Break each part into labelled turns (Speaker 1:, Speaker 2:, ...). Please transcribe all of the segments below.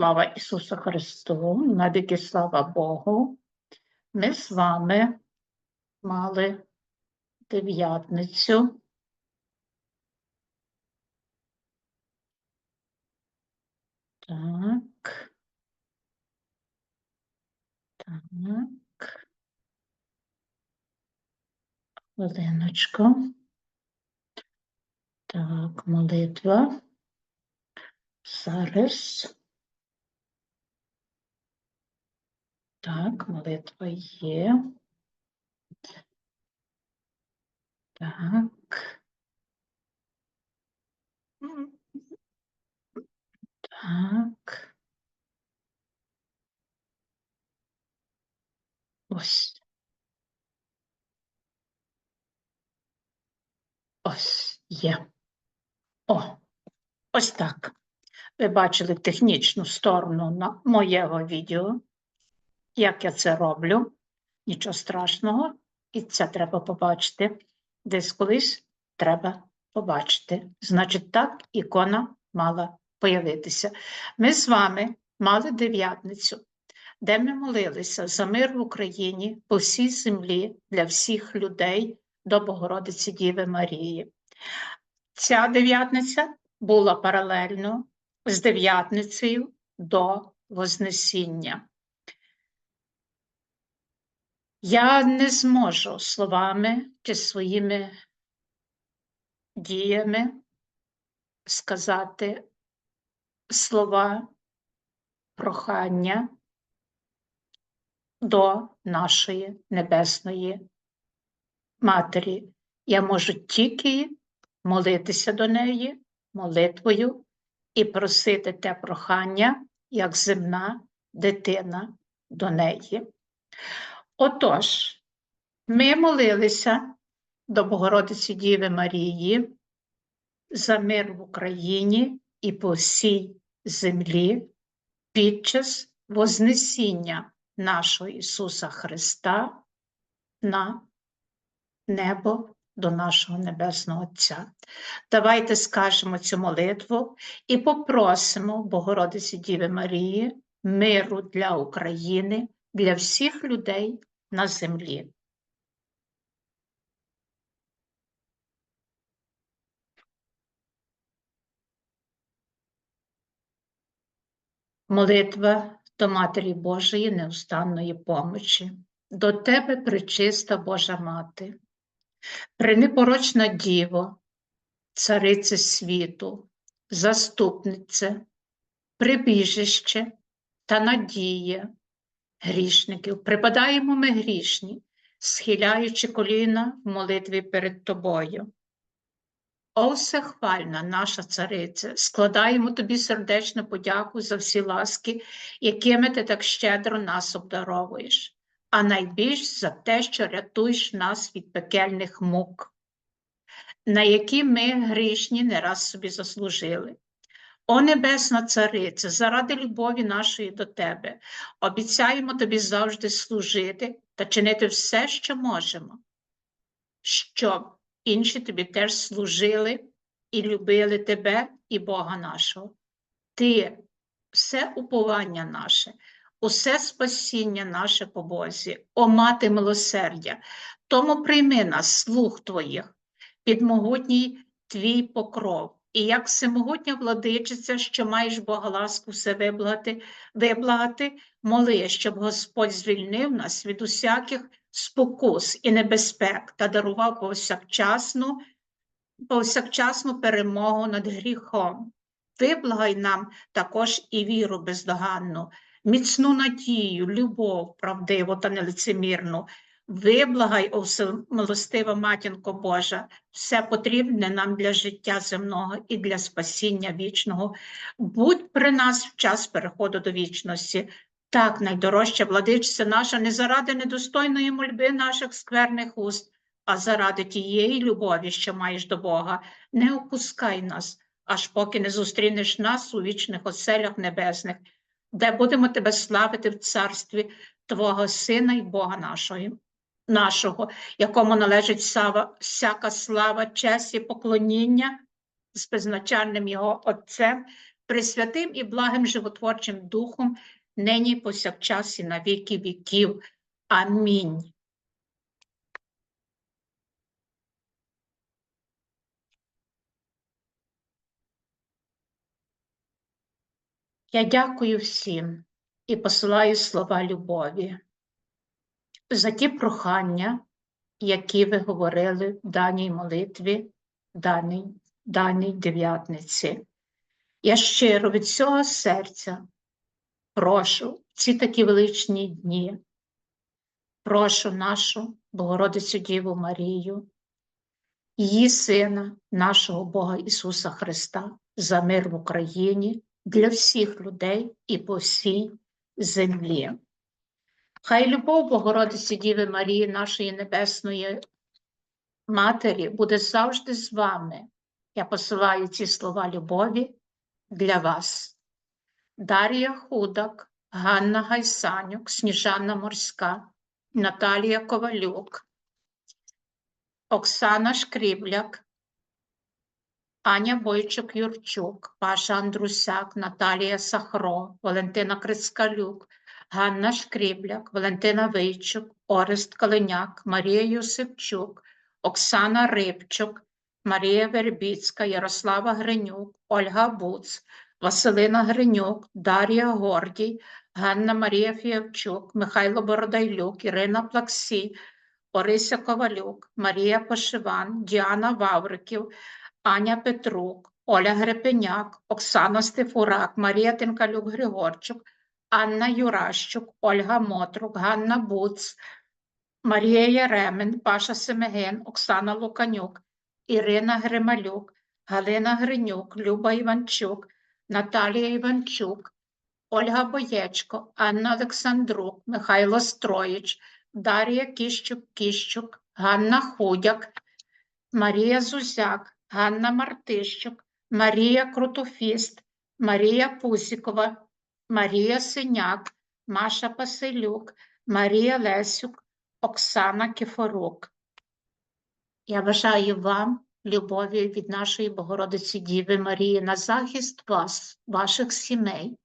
Speaker 1: Слава Ісусу Христу, навіки слава Богу. Ми з вами мали дев'ятницю. Так. Так. Хвилиночку. Так, молитва. Зараз. Так, молитва є. Так. Так. Ось. Ось є. О, ось так. Ви бачили технічну сторону на моєго відео, як я це роблю. Нічого страшного, і це треба побачити. Десь колись треба побачити. Значить, так ікона мала появитися. Ми з вами мали дев'ятницю, де ми молилися за мир в Україні по всій землі для всіх людей до Богородиці Діви Марії. Ця дев'ятниця була паралельно з дев'ятницею до Вознесіння. Я не зможу словами чи своїми діями сказати слова прохання до нашої Небесної Матері. Я можу тільки молитися до неї молитвою і просити те прохання, як земна дитина до неї. Отож, ми молилися до Богородиці Діви Марії за мир в Україні і по всій землі під час Вознесіння нашого Ісуса Христа на небо до нашого Небесного Отця. Давайте скажемо цю молитву і попросимо Богородиці Діви Марії миру для України, для всіх людей на землі. Молитва до Матері Божої неустанної помочі. До Тебе, пречиста Божа Мати, пренепорочна Діво, Царице світу, заступнице, прибіжище та надія грішників. Припадаємо ми грішні, схиляючи коліна в молитві перед Тобою. О, всехвальна наша цариця, складаємо тобі сердечну подяку за всі ласки, якими ти так щедро нас обдаровуєш, а найбільш за те, що рятуєш нас від пекельних мук, на які ми грішні не раз собі заслужили. О Небесна Цариця, заради любові нашої до Тебе, обіцяємо тобі завжди служити та чинити все, що можемо, щоб інші тобі теж служили і любили тебе і Бога нашого. Ти все уповання наше, усе спасіння наше по Бозі, о мати милосердя, тому прийми нас, слух твоїх, під могутній твій покров. І як всемогутня владичиця, що маєш Бога ласку все виблагати, виблагати, моли, щоб Господь звільнив нас від усяких спокус і небезпек та дарував повсякчасну, повсякчасну перемогу над гріхом. Виблагай нам також і віру бездоганну, міцну надію, любов, правдиву та нелицемірну. Виблагай, о милостива матінко Божа, все потрібне нам для життя земного і для спасіння вічного. Будь при нас в час переходу до вічності. Так, найдорожча владичця наша, не заради недостойної мольби наших скверних уст, а заради тієї любові, що маєш до Бога. Не опускай нас, аж поки не зустрінеш нас у вічних оселях небесних, де будемо тебе славити в царстві Твого Сина і Бога нашого нашого, якому належить слава, всяка слава, честь і поклоніння з безначальним його Отцем Пресвятим і благим животворчим Духом, нині повсякчас і на віки віків. Амінь. Я дякую всім і посилаю слова любові за ті прохання, які ви говорили в даній молитві, в даній, даній дев'ятниці. Я щиро від всього серця прошу ці такі величні дні, прошу нашу Богородицю Діву Марію, її Сина, нашого Бога Ісуса Христа, за мир в Україні для всіх людей і по всій землі. Хай любов Богородиці Діви Марії, нашої Небесної Матері, буде завжди з вами. Я посилаю ці слова любові для вас. Дар'я Худак, Ганна Гайсанюк, Сніжана Морська, Наталія Ковалюк, Оксана Шкрібляк, Аня Бойчук Юрчук, Паша Андрусяк, Наталія Сахро, Валентина Крицкалюк, Ганна Шкрібляк, Валентина Вийчук, Орест Калиняк, Марія Юсипчук, Оксана Рибчук, Марія Вербіцька, Ярослава Гринюк, Ольга Буц, Василина Гринюк, Дар'я Гордій, Ганна Марія Фіявчук, Михайло Бородайлюк, Ірина Плаксій, Орися Ковалюк, Марія Пошиван, Діана Вавриків, Аня Петрук, Оля Грепеняк, Оксана Стефурак, Марія Тинкалюк Григорчук, Анна Юращук, Ольга Мотрук, Ганна Буц, Марія Яремен, Паша Семеген, Оксана Луканюк, Ірина Грималюк, Галина Гринюк, Люба Іванчук, Наталія Іванчук, Ольга Боєчко, Анна Олександрук, Михайло Строїч, Дар'я Кіщук-Кіщук, Ганна Худяк, Марія Зузяк, Ганна Мартищук, Марія Крутофіст, Марія Пусікова, Марія Синяк, Маша Паселюк, Марія Лесюк, Оксана Кіфорук. Я бажаю вам любові від нашої Богородиці Діви Марії на захист вас, ваших сімей,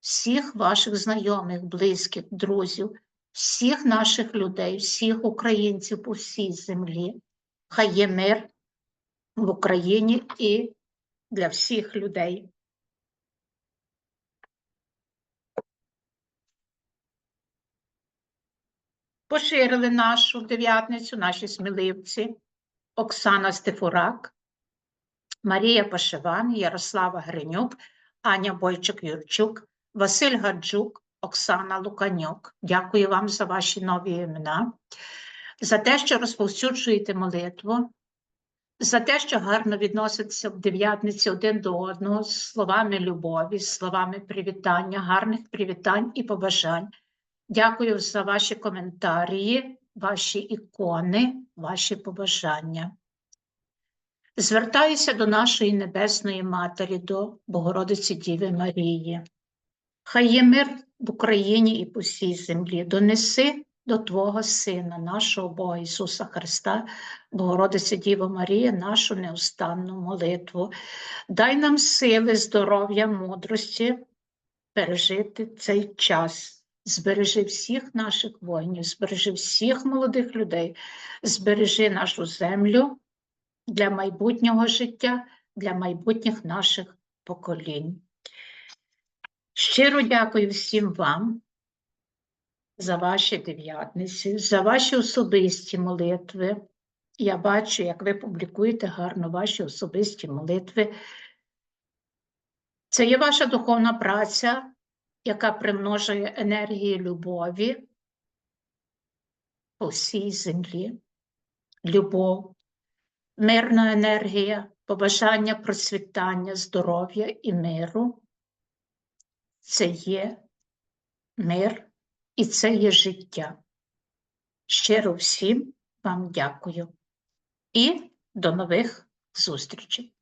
Speaker 1: всіх ваших знайомих, близьких, друзів, всіх наших людей, всіх українців по всій землі. Хай є мир в Україні і для всіх людей. Поширили нашу дев'ятницю, наші сміливці, Оксана Стефурак, Марія Пашеван, Ярослава Гринюк, Аня Бойчук-Юрчук, Василь Гаджук, Оксана Луканюк. Дякую вам за ваші нові імена, за те, що розповсюджуєте молитву, за те, що гарно відноситься в дев'ятниці один до одного з словами любові, з словами привітання, гарних привітань і побажань. Дякую за ваші коментарі, ваші ікони, ваші побажання. Звертаюся до нашої Небесної Матері, до Богородиці Діви Марії. Хай є мир в Україні і по всій землі. Донеси до Твого Сина, нашого Бога Ісуса Христа, Богородиця Діва Марія, нашу неустанну молитву. Дай нам сили, здоров'я, мудрості пережити цей час. Збережи всіх наших воїнів, збережи всіх молодих людей, збережи нашу землю для майбутнього життя, для майбутніх наших поколінь. Щиро дякую всім вам за ваші дев'ятниці, за ваші особисті молитви. Я бачу, як ви публікуєте гарно ваші особисті молитви. Це є ваша духовна праця, яка примножує енергії любові по всій землі. Любов, мирна енергія, побажання процвітання, здоров'я і миру. Це є мир і це є життя. Щиро всім вам дякую і до нових зустрічей.